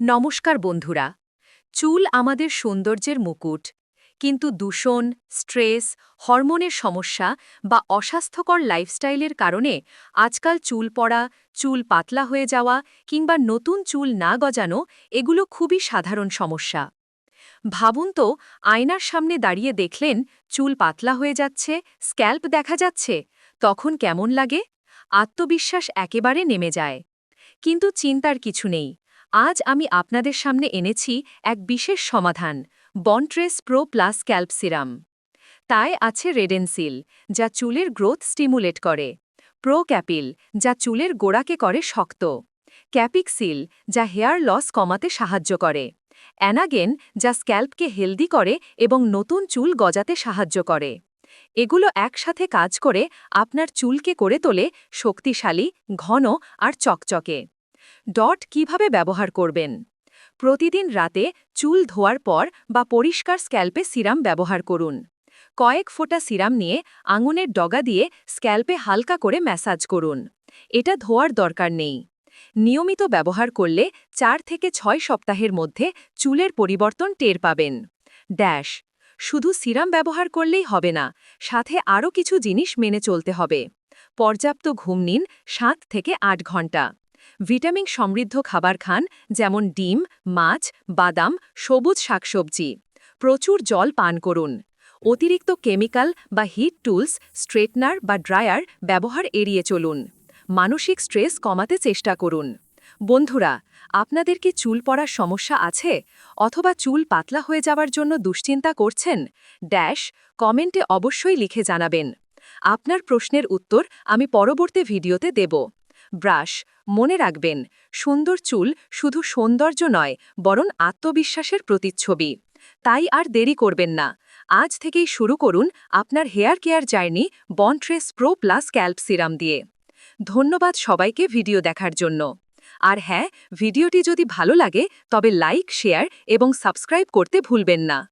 নমস্কার বন্ধুরা। চুল আমাদের সৌন্দর্যের মুকুট, কিন্তু দূষণ, স্ট্রেস, হরমোনের সমস্যা বা অস্বাস্থ্যকর লাইফস্টাইলের কারণে আজকাল চুল পড়া, চুল পাতলা হয়ে যাওয়া কিংবা নতুন চুল না গজানো এগুলো খুবই সাধারণ সমস্যা। ভাবুন তো, আয়নার সামনে দাঁড়িয়ে দেখলেন চুল পাতলা হয়ে যাচ্ছে, স্ক্যাল্প দেখা যাচ্ছে, তখন কেমন লাগে? আত্মবিশ্বাস একেবারে নেমে যায়। কিন্তু চিন্তার কিছু নেই। আজ আমি আপনাদের সামনে এনেছি এক বিশেষ সমাধান Bontress pro plus scalp serum তাই আছে রেডেনসিল যা চুলের গ্রোথ স্টিমুলেট করে। প্রো ক্যাপিল যা চুলের গোড়াকে করে শক্ত। ক্যাপিক্সিল যা হেয়ার লস কমাতে সাহায্য করে। অ্যানাগেন যা স্ক্যাল্পকে হেলদি করে এবং নতুন চুল গজাতে সাহায্য করে। এগুলো একসাথে কাজ করে আপনার চুলকে করে তোলে শক্তিশালী, ঘন আর চকচকে। ডট কীভাবে ব্যবহার করবেন। প্রতিদিন রাতে চুল ধোয়ার পর বা পরিষ্কার স্ক্যাল্পে সিরাম ব্যবহার করুন। কয়েক ফোঁটা সিরাম নিয়ে আঙুনের ডগা দিয়ে স্ক্যাল্পে হালকা করে ম্যাসাজ করুন। এটা ধোয়ার দরকার নেই। নিয়মিত ব্যবহার করলে চার থেকে ছয় সপ্তাহের মধ্যে চুলের পরিবর্তন টের পাবেন। ড্যাশ, শুধু সিরাম ব্যবহার করলেই হবে না, সাথে আরও কিছু জিনিস মেনে চলতে হবে। পর্যাপ্ত ঘুম নিন সাত থেকে আট ঘণ্টা। ভিটামিন সমৃদ্ধ খাবার খান, যেমন ডিম, মাছ, বাদাম, সবুজ শাকসবজি। প্রচুর জল পান করুন। অতিরিক্ত কেমিক্যাল বা হিট টুলস, স্ট্রেটনার বা ড্রায়ার ব্যবহার এড়িয়ে চলুন। মানসিক স্ট্রেস কমাতে চেষ্টা করুন। বন্ধুরা, আপনাদের কি চুল পড়ার সমস্যা আছে? অথবা চুল পাতলা হয়ে যাওয়ার জন্য দুশ্চিন্তা করছেন? ড্যাশ, কমেন্টে অবশ্যই লিখে জানাবেন। আপনার প্রশ্নের উত্তর আমি পরবর্তী ভিডিওতে দেব। ব্রাশ, মনে রাখবেন, সুন্দর চুল শুধু সৌন্দর্য নয়, বরং আত্মবিশ্বাসের প্রতিচ্ছবি। তাই আর দেরি করবেন না। আজ থেকেই শুরু করুন আপনার hair care journey Bontress pro plus scalp serum দিয়ে। ধন্যবাদ সবাইকে ভিডিও দেখার জন্য। আর হ্যাঁ ভিডিওটি যদি ভালো লাগে, তবে লাইক, শেয়ার এবং সাবস্ক্রাইব করতে ভুলবেন না।